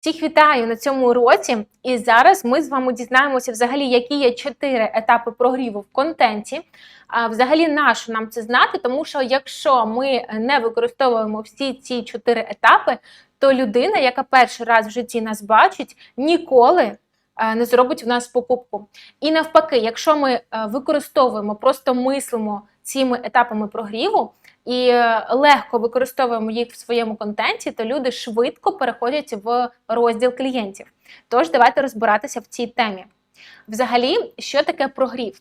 Всіх вітаю на цьому уроці, і зараз ми з вами дізнаємося, взагалі, які є чотири етапи прогріву в контенті. А взагалі, нащо нам це знати? Тому що якщо ми не використовуємо всі ці чотири етапи, то людина, яка перший раз в житті нас бачить, ніколи е, не зробить в нас покупку. І навпаки, якщо ми е, використовуємо, просто мислимо цими етапами прогріву, і е, легко використовуємо їх в своєму контенті, то люди швидко переходять в розділ клієнтів. Тож давайте розбиратися в цій темі. Взагалі, що таке прогрів?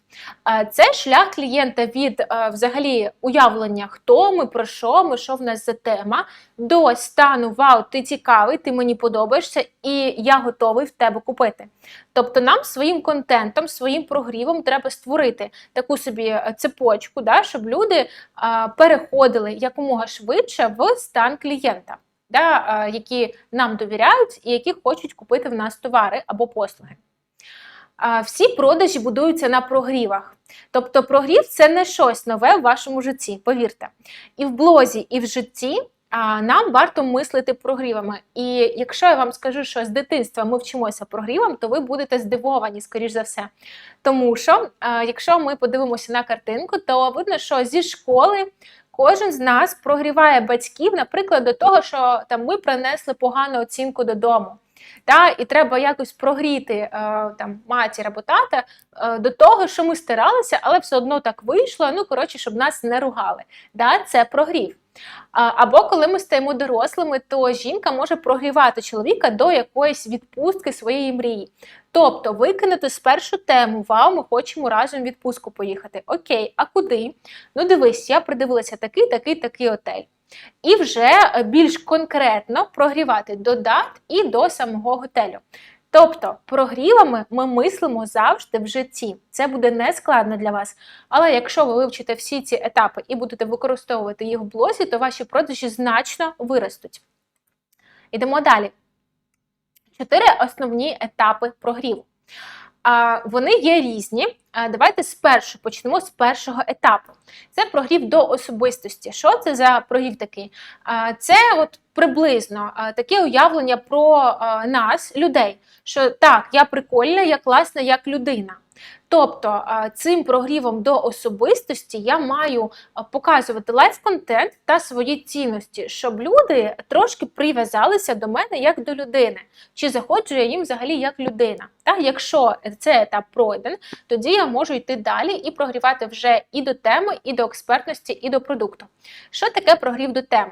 Е, Це шлях клієнта від е, взагалі уявлення, хто ми, про що ми, що в нас за тема, до стану Вау, ти цікавий, ти мені подобаєшся, і я готовий в тебе купити. Тобто, нам своїм контентом, своїм прогрівом треба створити таку собі е, цепочку, да, щоб люди переходили якомога швидше в стан клієнта, да, які нам довіряють і які хочуть купити в нас товари або послуги. Всі продажі будуються на прогрівах. Тобто прогрів це не щось нове в вашому житті, повірте. І в блозі, і в житті нам варто мислити прогрівами. І якщо я вам скажу, що з дитинства ми вчимося прогрівам, то ви будете здивовані, скоріш за все. Тому що, якщо ми подивимося на картинку, то видно, що зі школи кожен з нас прогріває батьків, наприклад, до того, що там ми принесли погану оцінку додому. Та, і треба якось прогріти е, там матір або тата е, до того, що ми старалися, але все одно так вийшло. Ну коротше, щоб нас не ругали. Да, Це прогрів. Або коли ми стаємо дорослими, то жінка може прогрівати чоловіка до якоїсь відпустки своєї мрії. Тобто викинути спершу тему, вау, ми хочемо разом в відпустку поїхати. Окей, а куди? Ну дивись, я придивилася такий, такий, такий отель. І вже е, більш конкретно прогрівати до дат і до самого готелю. Тобто прогрівами ми мислимо завжди в житті. Це буде не складно для вас. Але якщо ви вивчите всі ці етапи і будете використовувати їх в блозі, то ваші продажі значно виростуть. Ідемо далі. Чотири основні етапи прогріву. Вони є різні. Давайте спершу почнемо з першого етапу. Це прогрів до особистості. Що це за прогрів такий? Це от приблизно таке уявлення про нас, людей, що так, я прикольна, я класна як людина. Тобто цим прогрівом до особистості я маю показувати лайф-контент та свої цінності, щоб люди трошки прив'язалися до мене як до людини, чи заходжу я їм взагалі як людина. Та якщо цей етап пройден, тоді я можу йти далі і прогрівати вже і до теми, і до експертності, і до продукту. Що таке прогрів до теми?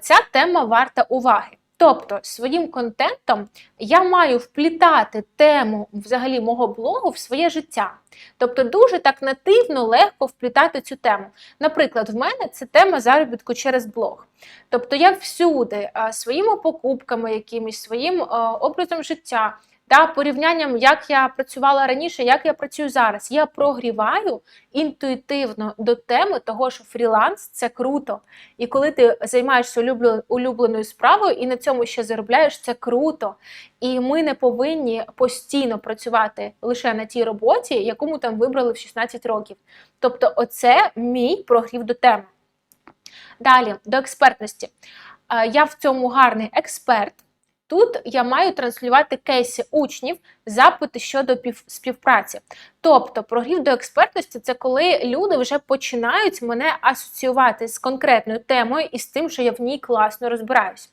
Ця тема варта уваги. Тобто своїм контентом я маю вплітати тему взагалі мого блогу в своє життя. Тобто дуже так нативно, легко вплітати цю тему. Наприклад, в мене це тема заробітку через блог. Тобто я всюди своїми покупками, якимись своїм образом життя. Та порівнянням, як я працювала раніше, як я працюю зараз. Я прогріваю інтуїтивно до теми того, що фріланс це круто. І коли ти займаєшся улюбленою справою і на цьому ще заробляєш, це круто. І ми не повинні постійно працювати лише на тій роботі, яку ми там вибрали в 16 років. Тобто, оце мій прогрів до теми. Далі, до експертності. Я в цьому гарний експерт. Тут я маю транслювати кейси учнів, запити щодо співпраці. Тобто, прогрів до експертності це коли люди вже починають мене асоціювати з конкретною темою і з тим, що я в ній класно розбираюсь.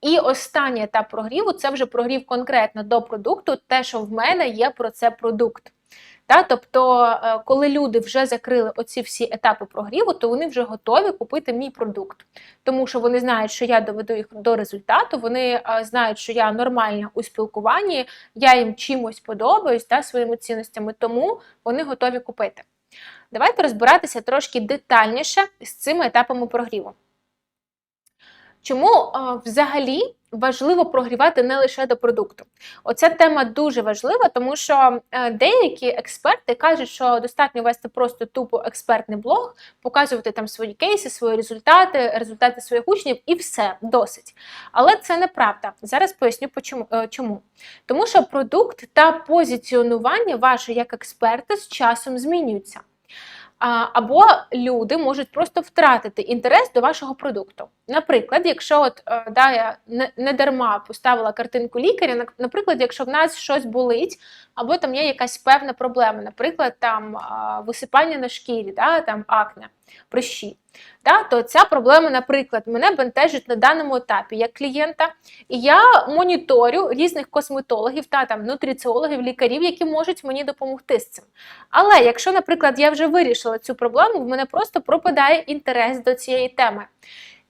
І останній етап прогріву це вже прогрів конкретно до продукту, те, що в мене є про це продукт. Та, Тобто, е, коли люди вже закрили оці всі етапи прогріву, то вони вже готові купити мій продукт. Тому що вони знають, що я доведу їх до результату, вони е, знають, що я нормальна у спілкуванні, я їм чимось подобаюсь та, своїми цінностями, тому вони готові купити. Давайте розбиратися трошки детальніше з цими етапами прогріву. Чому взагалі важливо прогрівати не лише до продукту? Оця тема дуже важлива, тому що а, деякі експерти кажуть, що достатньо вести просто тупо експертний блог, показувати там свої кейси, свої результати, результати своїх учнів і все досить. Але це неправда. Зараз поясню чому. Тому що продукт та позиціонування ваше як експерта з часом змінюються. Або люди можуть просто втратити інтерес до вашого продукту. Наприклад, якщо от е, да, я не, дарма поставила картинку лікаря, на- наприклад, якщо в нас щось болить, або там є якась певна проблема, наприклад, там висипання на шкірі, да, там акне, прищі, да, то ця проблема, наприклад, мене бентежить на даному етапі як клієнта, і я моніторю різних косметологів та там нутриціологів, лікарів, які можуть мені допомогти з цим. Але якщо, наприклад, я вже вирішила цю проблему, в мене просто пропадає інтерес до цієї теми.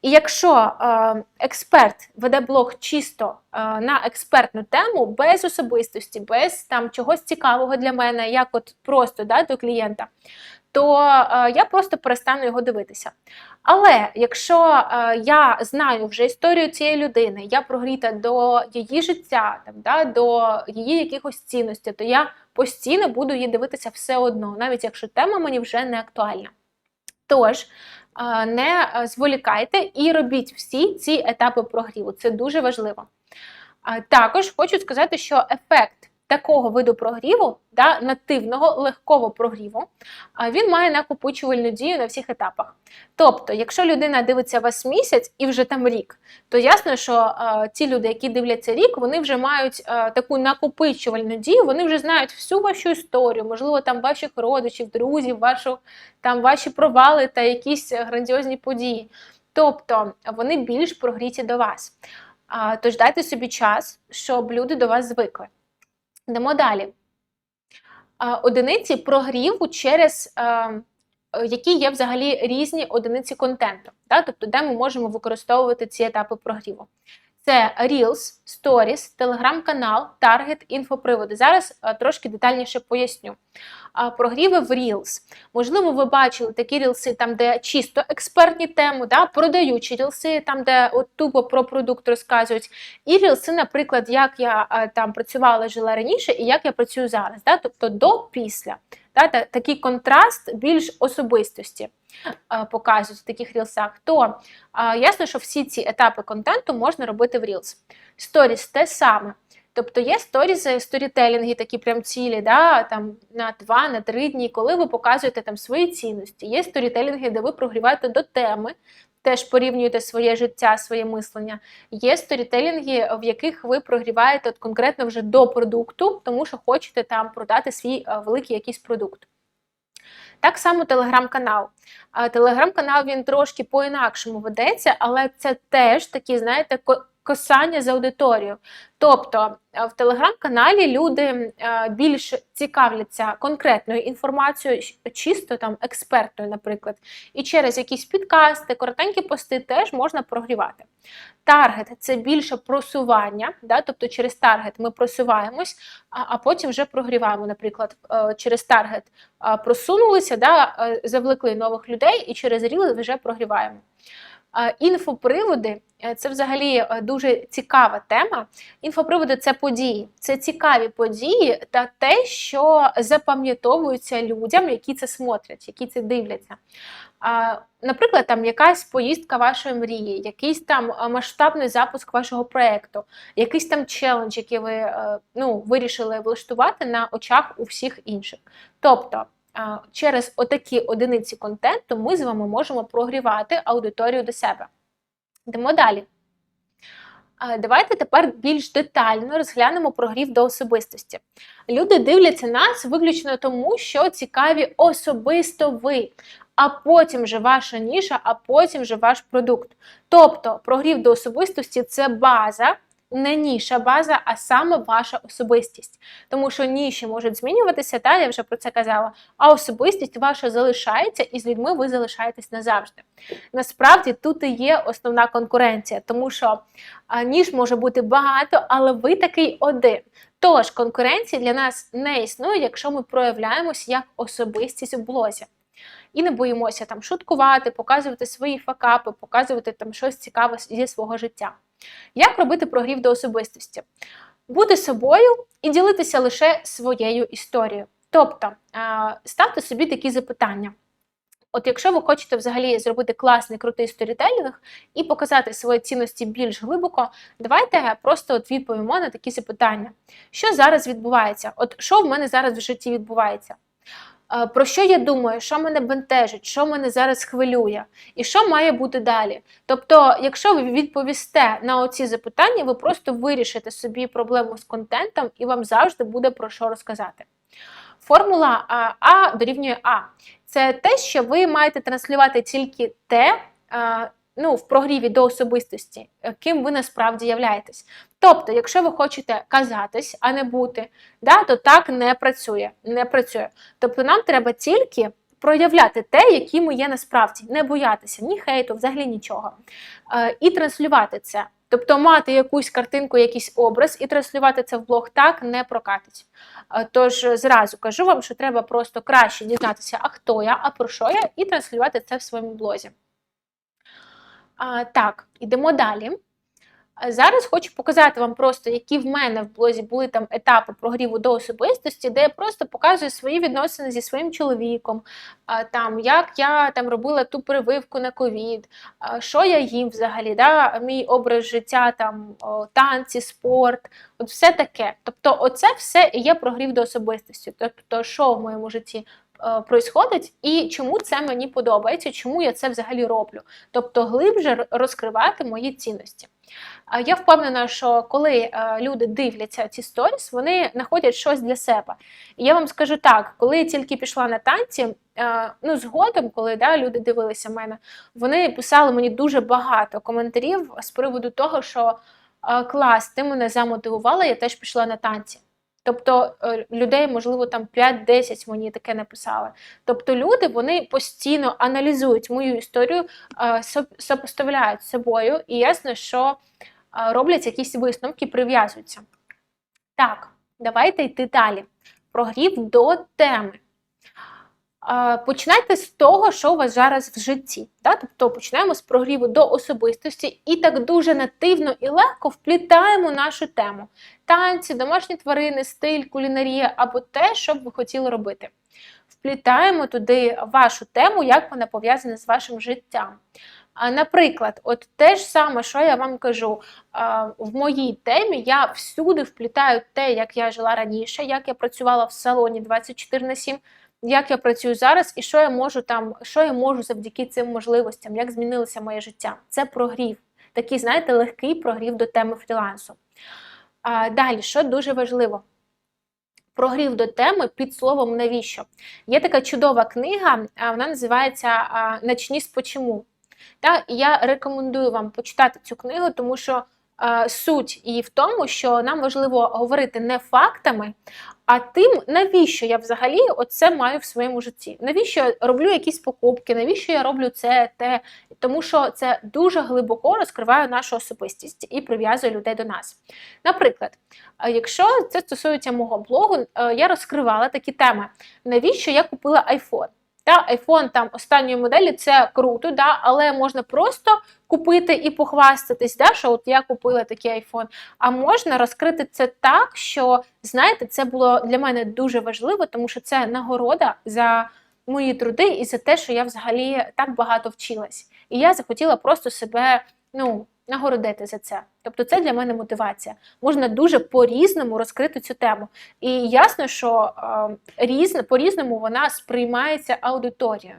І якщо е, експерт веде блог чисто е, на експертну тему, без особистості, без там чогось цікавого для мене, як от просто да, до клієнта, то е, я просто перестану його дивитися. Але якщо е, я знаю вже історію цієї людини, я прогріта до її життя, там, да, до її якихось цінностей, то я постійно буду її дивитися все одно, навіть якщо тема мені вже не актуальна. Тож, е, не зволікайте і робіть всі ці етапи прогріву. Це дуже важливо. Також хочу сказати, що ефект такого виду прогріву, да, нативного легкого прогріву, він має накопичувальну дію на всіх етапах. Тобто, якщо людина дивиться вас місяць і вже там рік, то ясно, що е, ті люди, які дивляться рік, вони вже мають е, таку накопичувальну дію, вони вже знають всю вашу історію, можливо, там ваших родичів, друзів, вашу, там ваші провали та якісь грандіозні події. Тобто вони більш прогріті до вас. Тож дайте собі час, щоб люди до вас звикли. Йдемо далі. Одиниці прогріву через е, які є взагалі різні одиниці контенту, тобто де ми можемо використовувати ці етапи прогріву. Це Reels, Stories, телеграм-канал, таргет, інфоприводи. Зараз е, трошки детальніше поясню. Прогріви в Reels. Можливо, ви бачили такі рілси, там, де чисто експертні теми, да? продаючі рілси, там, де от тупо про продукт розказують. І рілси, наприклад, як я е, там працювала, жила раніше, і як я працюю зараз. Да? Тобто до-після. Да? Та- Такий контраст більш особистості показують в таких рілсах. То а, ясно, що всі ці етапи контенту можна робити в Reels. Сторіс те саме. Тобто є сторізи, сторітелінги, такі прям цілі, да, там на два, на три дні, коли ви показуєте там свої цінності. Є сторітелінги, де ви прогріваєте до теми, теж порівнюєте своє життя, своє мислення. Є сторітелінги, в яких ви прогріваєте от конкретно вже до продукту, тому що хочете там продати свій е, великий якийсь продукт. Так само телеграм-канал. Телеграм-канал він трошки по-інакшому ведеться, але це теж такі, знаєте, ко- косання за аудиторію. Тобто е, в телеграм-каналі люди е, більш цікавляться конкретною інформацією, чисто там експертною, наприклад. І через якісь підкасти, коротенькі пости теж можна прогрівати. Таргет це більше просування, да? тобто через таргет ми просуваємось, а, а потім вже прогріваємо. Наприклад, е, через таргет просунулися, да, завлекли нових людей і через ріли вже прогріваємо. Інфоприводи е, це взагалі е, дуже цікава тема. Інфоприводи це події, це цікаві події та те, що запам'ятовується людям, які це смотрять, які це дивляться. Наприклад, там якась поїздка вашої мрії, якийсь там масштабний запуск вашого проєкту, якийсь там челендж, який ви е, ну, вирішили влаштувати на очах у всіх інших. Тобто через отакі одиниці контенту ми з вами можемо прогрівати аудиторію до себе. Йдемо далі. Давайте тепер більш детально розглянемо прогрів до особистості. Люди дивляться нас виключно тому, що цікаві особисто ви, а потім вже ваша ніша, а потім вже ваш продукт. Тобто прогрів до особистості це база, не ніша база, а саме ваша особистість. Тому що ніші можуть змінюватися, та я вже про це казала. А особистість ваша залишається, і з людьми ви залишаєтесь назавжди. Насправді тут і є основна конкуренція, тому що ніж може бути багато, але ви такий один. Тож конкуренції для нас не існує, якщо ми проявляємось як особистість у блозі. І не боїмося там шуткувати, показувати свої факапи, показувати там щось цікаве зі свого життя. Як робити прогрів до особистості? Бути собою і ділитися лише своєю історією. Тобто ставте собі такі запитання. От якщо ви хочете взагалі зробити класний крутий сторітелінг і показати свої цінності більш глибоко, давайте просто от відповімо на такі запитання. Що зараз відбувається? От що в мене зараз в житті відбувається? Про що я думаю, що мене бентежить, що мене зараз хвилює, і що має бути далі. Тобто, якщо ви відповісте на оці запитання, ви просто вирішите собі проблему з контентом, і вам завжди буде про що розказати. Формула а, дорівнює А. Це те, що ви маєте транслювати тільки те, ну, в прогріві до особистості, ким ви насправді являєтесь. Тобто, якщо ви хочете казатись, а не бути, да, то так не працює. не працює. Тобто нам треба тільки проявляти те, які ми є насправді, не боятися ні хейту, взагалі нічого. Е, і транслювати це. Тобто мати якусь картинку, якийсь образ і транслювати це в блог так не прокатить. Е, Тож зразу кажу вам, що треба просто краще дізнатися, а хто я, а про що я, і транслювати це в своєму блозі. А, Так, ідемо далі. Зараз хочу показати вам просто, які в мене в блозі були там етапи прогріву до особистості, де я просто показую свої відносини зі своїм чоловіком, там, як я там робила ту прививку на ковід, що я їм взагалі, да? мій образ життя, там, танці, спорт, от все таке. Тобто, оце все і є прогрів до особистості. Тобто, що в моєму житті происходить і чому це мені подобається, чому я це взагалі роблю. Тобто глибше розкривати мої цінності. Я впевнена, що коли е, люди дивляться ці сторіс, вони знаходять щось для себе. І я вам скажу так: коли я тільки пішла на танці, е, ну згодом, коли да, люди дивилися мене, вони писали мені дуже багато коментарів з приводу того, що е, клас, ти мене замотивувала, я теж пішла на танці. Тобто е, людей, можливо, там 5-10 мені таке написали. Тобто люди вони постійно аналізують мою історію, е, сопоставляють з собою, і ясно, що е, роблять якісь висновки, прив'язуються. Так, давайте йти далі. Прогрів до теми. Починайте з того, що у вас зараз в житті. Да? Тобто починаємо з прогріву до особистості і так дуже нативно і легко вплітаємо нашу тему: танці, домашні тварини, стиль, кулінарія або те, що б ви хотіли робити. Вплітаємо туди вашу тему, як вона пов'язана з вашим життям. Наприклад, от те ж саме, що я вам кажу, в моїй темі я всюди вплітаю те, як я жила раніше, як я працювала в салоні 24 на 7, як я працюю зараз, і що я можу там, що я можу завдяки цим можливостям, як змінилося моє життя. Це прогрів. Такий, знаєте, легкий прогрів до теми фрілансу. А, Далі, що дуже важливо. Прогрів до теми під словом навіщо. Є така чудова книга, вона називається Начні з почему. Та, я рекомендую вам почитати цю книгу, тому що суть її в тому, що нам важливо говорити не фактами, а тим, навіщо я взагалі оце маю в своєму житті. Навіщо я роблю якісь покупки, навіщо я роблю це, те, тому що це дуже глибоко розкриває нашу особистість і прив'язує людей до нас. Наприклад, е, якщо це стосується мого блогу, е, я розкривала такі теми, навіщо я купила iPhone. Та iPhone там останньої моделі це круто, да, але можна просто купити і похвастатись, да, що от я купила такий iPhone. А можна розкрити це так, що знаєте, це було для мене дуже важливо, тому що це нагорода за мої труди і за те, що я взагалі так багато вчилась. І я захотіла просто себе ну, нагородити за це. Тобто, це для мене мотивація. Можна дуже по-різному розкрити цю тему. І ясно, що е, різно, по-різному вона сприймається аудиторією.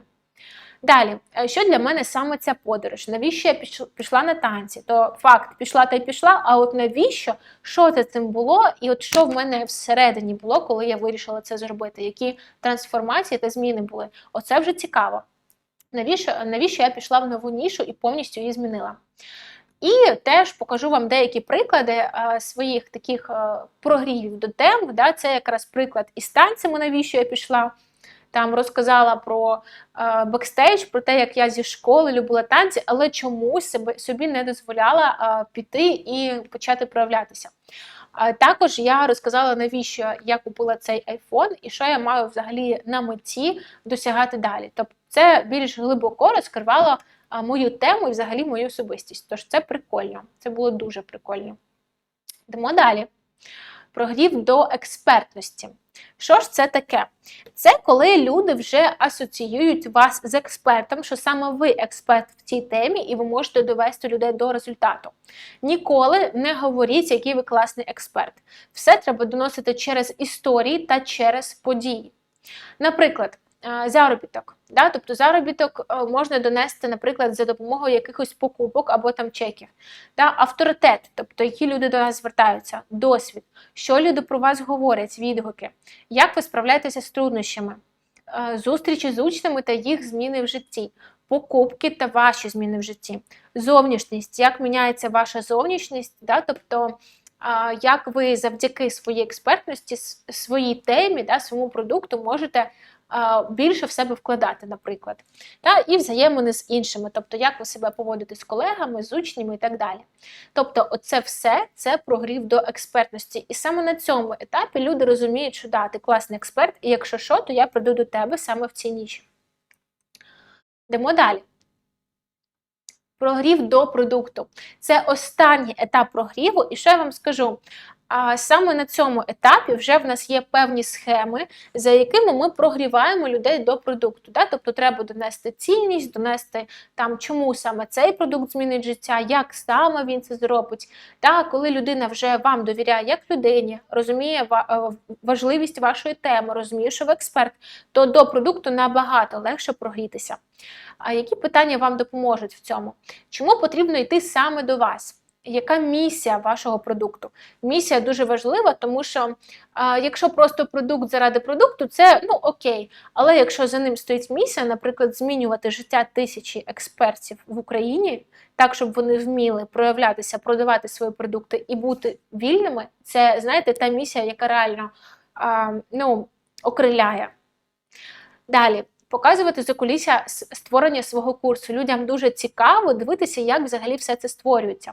Далі, е, що для мене саме ця подорож? Навіщо я пішла на танці? То факт, пішла та й пішла, а от навіщо, що за цим було, і от що в мене всередині було, коли я вирішила це зробити? Які трансформації та зміни були? Оце вже цікаво. Навіщо, навіщо я пішла в нову нішу і повністю її змінила? І теж покажу вам деякі приклади е, своїх таких е, прогрівів до тем. Да? Це якраз приклад із танцями, навіщо я пішла. Там розказала про е, бекстейдж, про те, як я зі школи любила танці, але чомусь себе, собі не дозволяла е, піти і почати проявлятися. Е, також я розказала, навіщо я купила цей iPhone і що я маю взагалі на меті досягати далі. Тобто це більш глибоко розкривало мою тему і взагалі мою особистість. Тож це прикольно. Це було дуже прикольно. Йдемо далі. Прогрів до експертності. Що ж це таке? Це коли люди вже асоціюють вас з експертом, що саме ви експерт в цій темі, і ви можете довести людей до результату. Ніколи не говоріть, який ви класний експерт. Все треба доносити через історії та через події. Наприклад, заробіток. Да? Тобто заробіток е, можна донести, наприклад, за допомогою якихось покупок або там чеків. Да? Авторитет, тобто які люди до нас звертаються, досвід, що люди про вас говорять, відгуки, як ви справляєтеся з труднощами, е, зустрічі з учнями та їх зміни в житті. Покупки та ваші зміни в житті, зовнішність, як міняється ваша зовнішність, да? тобто як ви завдяки своїй експертності, своїй темі, да, своєму продукту можете більше в себе вкладати, наприклад, та, і взаємини з іншими, тобто як ви себе поводите з колегами, з учнями і так далі. Тобто, оце все це прогрів до експертності. І саме на цьому етапі люди розуміють, що да, ти класний експерт, і якщо що, то я прийду до тебе саме в цій ніші. Йдемо далі. Прогрів до продукту. Це останній етап прогріву, і що я вам скажу? Саме на цьому етапі вже в нас є певні схеми, за якими ми прогріваємо людей до продукту. Да? Тобто треба донести цінність, донести там, чому саме цей продукт змінить життя, як саме він це зробить. Та коли людина вже вам довіряє як людині, розуміє е, важливість вашої теми, розуміє, що ви експерт, то до продукту набагато легше прогрітися. А які питання вам допоможуть в цьому? Чому потрібно йти саме до вас? Яка місія вашого продукту? Місія дуже важлива, тому що а, якщо просто продукт заради продукту, це ну окей. Але якщо за ним стоїть місія, наприклад, змінювати життя тисячі експертів в Україні, так щоб вони вміли проявлятися, продавати свої продукти і бути вільними, це знаєте, та місія, яка реально а, ну, окриляє. Далі. Показувати закулісся створення свого курсу. Людям дуже цікаво дивитися, як взагалі все це створюється.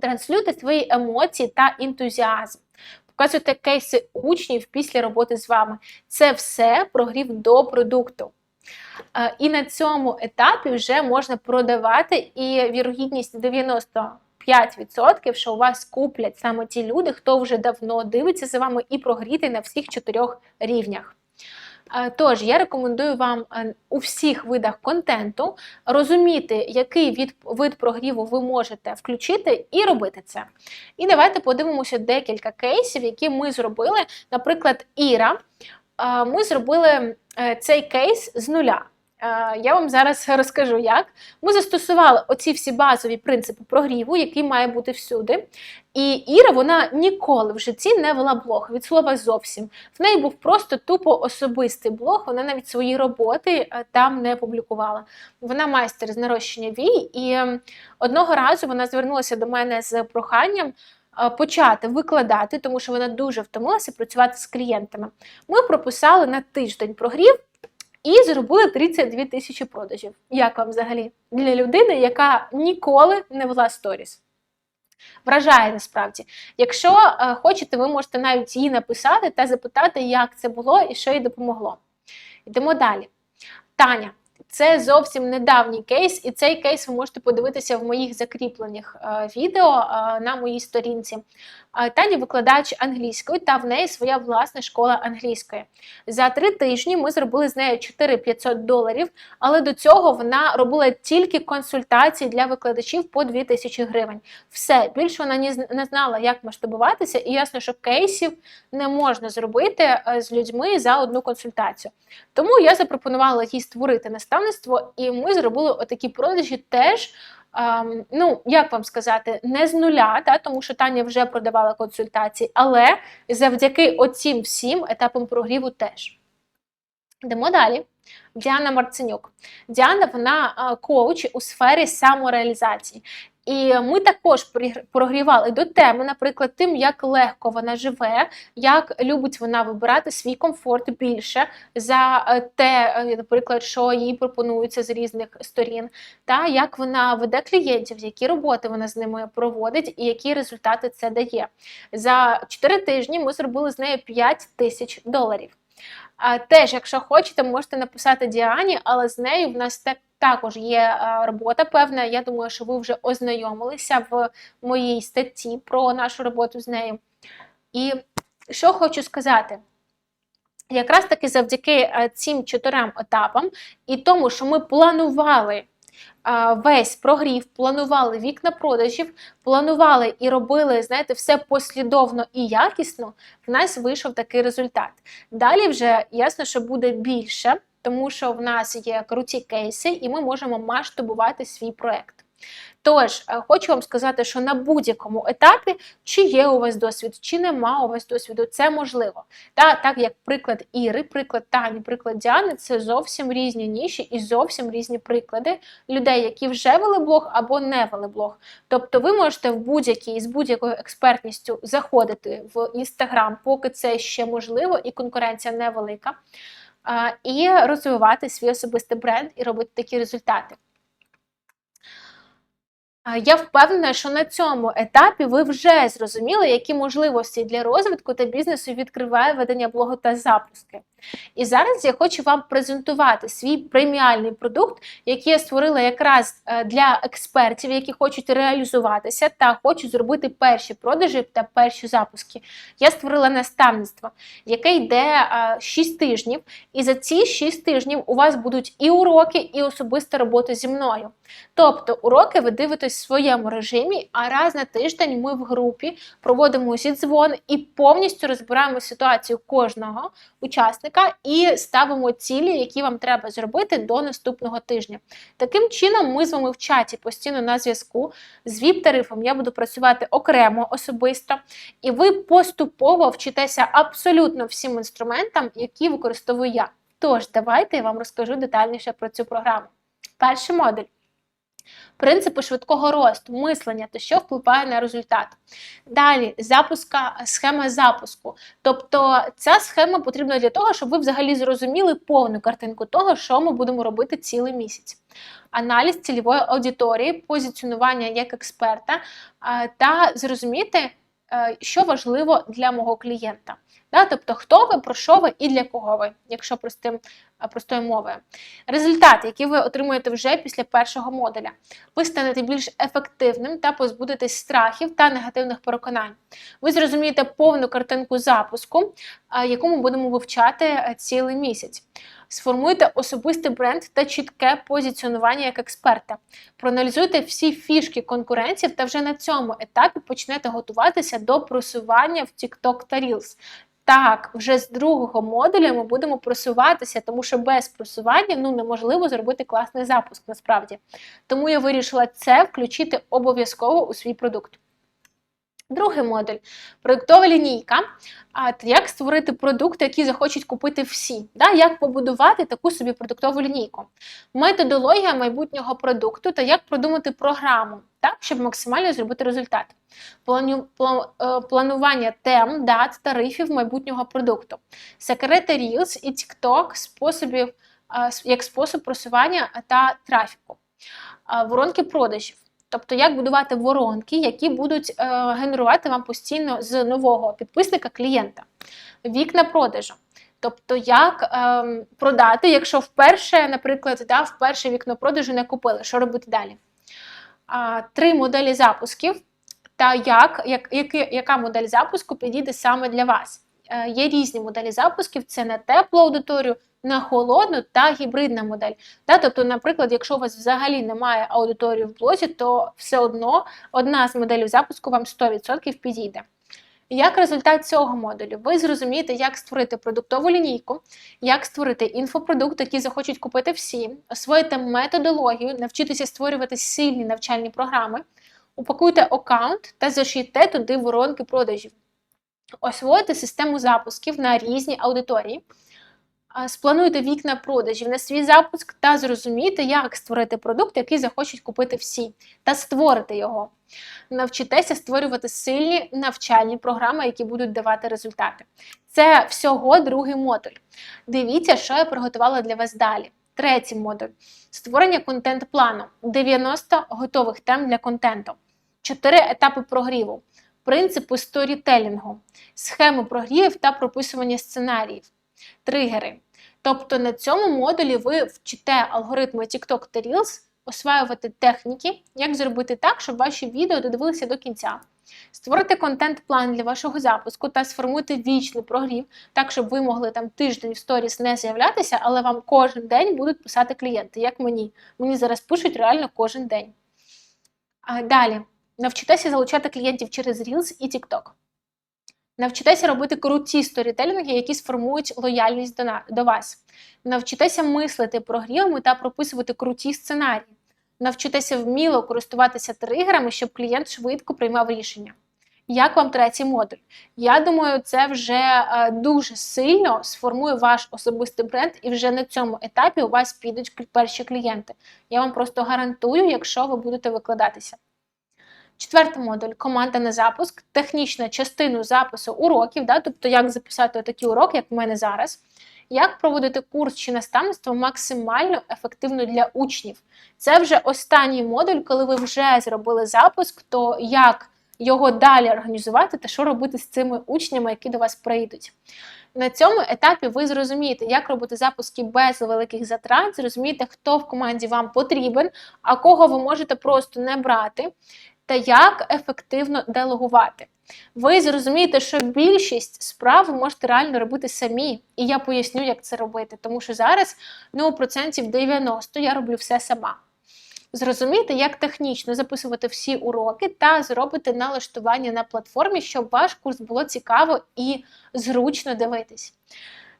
Транслюйте свої емоції та ентузіазм. Показуйте кейси учнів після роботи з вами. Це все прогрів до продукту. Е, І на цьому етапі вже можна продавати, і вірогідність 95%, що у вас куплять саме ті люди, хто вже давно дивиться за вами і прогріти на всіх чотирьох рівнях. Е, Тож я рекомендую вам е, у всіх видах контенту розуміти, який від, вид прогріву ви можете включити і робити це. І давайте подивимося декілька кейсів, які ми зробили. Наприклад, Іра. е, Ми зробили цей кейс з нуля. Я вам зараз розкажу, як. Ми застосували оці всі базові принципи прогріву, який має бути всюди. І Іра вона ніколи в житті не вела блог від слова зовсім. В неї був просто тупо особистий блог. Вона навіть свої роботи е, там не публікувала. Вона майстер з нарощення вій, і одного разу вона звернулася до мене з проханням. е, Почати викладати, тому що вона дуже втомилася працювати з клієнтами. Ми прописали на тиждень прогрів і зробили 32 тисячі продажів. Як вам взагалі? Для людини, яка ніколи не вела сторіс. Вражає насправді. Якщо е, хочете, ви можете навіть її написати та запитати, як це було і що їй допомогло. Йдемо далі. Таня. Це зовсім недавній кейс, і цей кейс ви можете подивитися в моїх закріплених е, відео е, на моїй сторінці. Таня викладач англійської, та в неї своя власна школа англійської. За три тижні ми зробили з нею 4500 доларів, але до цього вона робила тільки консультації для викладачів по 2000 гривень. Все, більше вона не знала, як масштабуватися, і ясно, що кейсів не можна зробити е, з людьми за одну консультацію. Тому я запропонувала їй створити наставництво, і ми зробили отакі продажі теж. Ем, ну, як вам сказати, не з нуля, та, тому що Таня вже продавала консультації, але завдяки оцім всім етапам прогріву теж. Йдемо далі. Діана Марценюк. Діана вона коуч у сфері самореалізації. І ми також прогрівали до теми, наприклад, тим, як легко вона живе, як любить вона вибирати свій комфорт більше за е, те, е, наприклад, що їй пропонується з різних сторін, та як вона веде клієнтів, які роботи вона з ними проводить і які результати це дає. За 4 тижні ми зробили з нею 5 тисяч доларів. Теж, якщо хочете, можете написати Діані, але з нею в нас так, також є робота певна. Я думаю, що ви вже ознайомилися в моїй статті про нашу роботу з нею. І що хочу сказати. Якраз таки завдяки е, цим чотирьом етапам і тому, що ми планували весь прогрів, планували вікна продажів, планували і робили, знаєте, все послідовно і якісно, в нас вийшов такий результат. Далі вже ясно, що буде більше. тому що в нас є круті кейси, і ми можемо масштабувати свій проект. Тож, е, хочу вам сказати, що на будь-якому етапі, чи є у вас досвід, чи нема у вас досвіду, це можливо. Та, так як приклад Іри, приклад Тані, приклад Діани це зовсім різні ніші і зовсім різні приклади людей, які вже вели блог або не вели блог. Тобто ви можете в будь-якій з будь-якою експертністю заходити в інстаграм, поки це ще можливо, і конкуренція невелика, і розвивати свій особистий бренд і робити такі результати. Я впевнена, що на цьому етапі ви вже зрозуміли, які можливості для розвитку та бізнесу відкриває ведення блогу та запуски. І зараз я хочу вам презентувати свій преміальний продукт, який я створила якраз е, для експертів, які хочуть реалізуватися та хочуть зробити перші продажі та перші запуски. Я створила наставництво, яке йде 6 е, тижнів, і за ці 6 тижнів у вас будуть і уроки, і особиста робота зі мною. Тобто, уроки ви дивитесь в своєму режимі, а раз на тиждень ми в групі проводимо усі дзвон і повністю розбираємо ситуацію кожного учасника і ставимо цілі, які вам треба зробити до наступного тижня. Таким чином, ми з вами в чаті постійно на зв'язку. З ВІП-тарифом я буду працювати окремо особисто, і ви поступово вчитеся абсолютно всім інструментам, які використовую я. Тож, давайте я вам розкажу детальніше про цю програму. Перший модуль. Принципи швидкого росту, мислення та що впливає на результат. Далі запуска, схема запуску. Тобто ця схема потрібна для того, щоб ви взагалі зрозуміли повну картинку того, що ми будемо робити цілий місяць. Аналіз цільової аудиторії, позиціонування як експерта та зрозуміти, е, що важливо для мого клієнта. Да? Тобто, хто ви, про що ви і для кого ви, якщо простим, простою мовою. Результати, які ви отримуєте вже після першого модуля. Ви станете більш ефективним та позбудетесь страхів та негативних переконань. Ви зрозумієте повну картинку запуску, яку ми будемо вивчати е, цілий місяць. Сформуйте особистий бренд та чітке позиціонування як експерта. Проаналізуйте всі фішки конкурентів та вже на цьому етапі почнете готуватися до просування в TikTok та Reels. Так, вже з другого модуля ми будемо просуватися, тому що без просування ну, неможливо зробити класний запуск насправді. Тому я вирішила це включити обов'язково у свій продукт. Другий модуль продуктова лінійка. Як створити продукти, які захочуть купити всі? Да? Як побудувати таку собі продуктову лінійку? Методологія майбутнього продукту та як продумати програму, так, щоб максимально зробити результат. Е, планування тем, дат, тарифів майбутнього продукту. Секрети Reels і TikTok способів, е, як спосіб просування та трафіку. Воронки продажів. Тобто, як будувати воронки, які будуть е, генерувати вам постійно з нового підписника клієнта, вікна продажу. Тобто, як е, продати, якщо вперше, наприклад, да, вперше вікно продажу не купили, що робити далі? А, Три моделі запусків, та як, як, які, яка модель запуску підійде саме для вас. Е, Є різні моделі запусків: це на теплу аудиторію, на холодну та гібридна модель. Та, Тобто, наприклад, якщо у вас взагалі немає аудиторії в блозі, то все одно одна з моделей запуску вам 100% підійде. Як результат цього модулю, ви зрозумієте, як створити продуктову лінійку, як створити інфопродукт, який захочуть купити всі, освоїти методологію, навчитися створювати сильні навчальні програми, упакуйте аккаунт та зашийте туди воронки продажів, освоїти систему запусків на різні аудиторії. Сплануйте вікна продажів на свій запуск та зрозумійте, як створити продукт, який захочуть купити всі, та створити його. Навчитеся створювати сильні навчальні програми, які будуть давати результати. Це всього другий модуль. Дивіться, що я приготувала для вас далі. Третій модуль створення контент-плану, 90 готових тем для контенту, 4 етапи прогріву, принципи сторітелінгу, схеми прогрівів та прописування сценаріїв тригери. Тобто на цьому модулі ви вчите алгоритми TikTok та Reels, осваювати техніки, як зробити так, щоб ваші відео додивилися до кінця. Створити контент-план для вашого запуску та сформуйте вічний прогрів, так, щоб ви могли там тиждень в сторіс не з'являтися, але вам кожен день будуть писати клієнти, як мені. Мені зараз пишуть реально кожен день. А Далі, навчитеся залучати клієнтів через Reels і TikTok. Навчитеся робити круті сторітелінги, які сформують лояльність до, на- до вас. Навчитеся мислити прогрівами та прописувати круті сценарії. Навчитеся вміло користуватися тригерами, щоб клієнт швидко приймав рішення. Як вам третій модуль? Я думаю, це вже е, дуже сильно сформує ваш особистий бренд, і вже на цьому етапі у вас підуть перші клієнти. Я вам просто гарантую, якщо ви будете викладатися. Четвертий модуль команда на запуск, технічна частина запису уроків, да, тобто як записати такі уроки, як в мене зараз, як проводити курс чи наставництво максимально ефективно для учнів. Це вже останній модуль, коли ви вже зробили запуск, то як його далі організувати та що робити з цими учнями, які до вас прийдуть. На цьому етапі ви зрозумієте, як робити запуски без великих затрат, зрозумієте, хто в команді вам потрібен, а кого ви можете просто не брати, та як ефективно делегувати. Ви зрозумієте, що більшість справ ви можете реально робити самі, і я поясню, як це робити, тому що зараз ну, процентів 90 я роблю все сама. Зрозуміти, як технічно записувати всі уроки та зробити налаштування на платформі, щоб ваш курс було цікаво і зручно дивитись.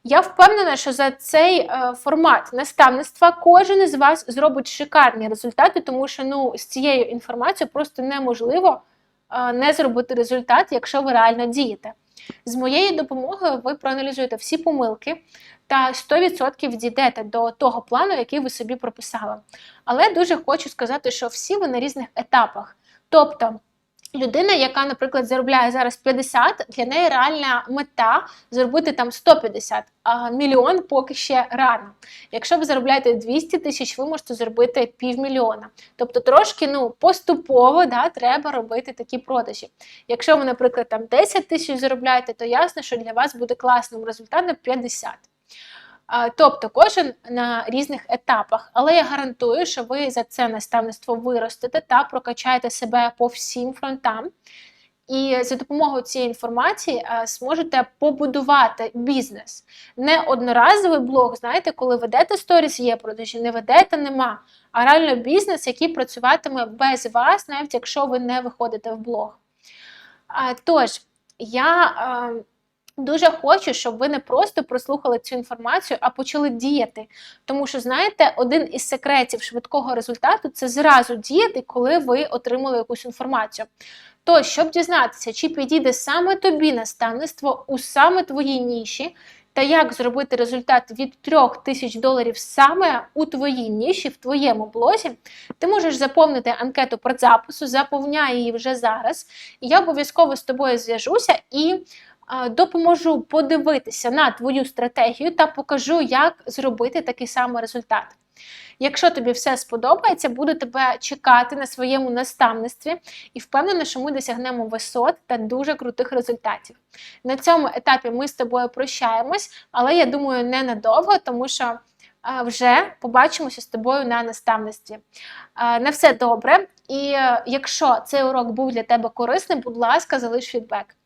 Я впевнена, що за цей е, формат наставництва кожен із вас зробить шикарні результати, тому що ну, з цією інформацією просто неможливо е, не зробити результат, якщо ви реально дієте. З моєю допомогою ви проаналізуєте всі помилки та 100% дійдете до того плану, який ви собі прописали. Але дуже хочу сказати, що всі ви на різних етапах. Тобто, людина, яка, наприклад, заробляє зараз 50, для неї реальна мета зробити там 150, а мільйон поки ще рано. Якщо ви заробляєте 200 тисяч, ви можете зробити півмільйона. Тобто трошки ну, поступово да, треба робити такі продажі. Якщо ви, наприклад, там 10 тисяч заробляєте, то ясно, що для вас буде класним результатом 50. Тобто кожен на різних етапах, але я гарантую, що ви за це наставництво виростете та прокачаєте себе по всім фронтам. І за допомогою цієї інформації зможете побудувати бізнес. Не одноразовий блог, знаєте, коли ведете сторіс, є продажі, не ведете, нема. А реально бізнес, який працюватиме без вас, навіть якщо ви не виходите в блог. Тож, я а, дуже хочу, щоб ви не просто прослухали цю інформацію, а почали діяти. Тому що, знаєте, один із секретів швидкого результату це зразу діяти, коли ви отримали якусь інформацію. То, щоб дізнатися, чи підійде саме тобі наставництво у саме твоїй ніші, та як зробити результат від 3 тисяч доларів саме у твоїй ніші, в твоєму блозі, ти можеш заповнити анкету предзапису, заповняй її вже зараз. Я обов'язково з тобою зв'яжуся і допоможу подивитися на твою стратегію та покажу, як зробити такий самий результат. Якщо тобі все сподобається, буду тебе чекати на своєму наставництві і впевнена, що ми досягнемо висот та дуже крутих результатів. На цьому етапі ми з тобою прощаємось, але я думаю, ненадовго, тому що вже побачимося з тобою на наставництві. На все добре. І е, якщо цей урок був для тебе корисним, будь ласка, залиш фідбек.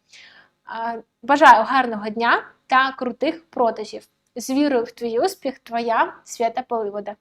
Бажаю гарного дня та крутих продажів. З вірою в твій успіх, твоя свята Поливода.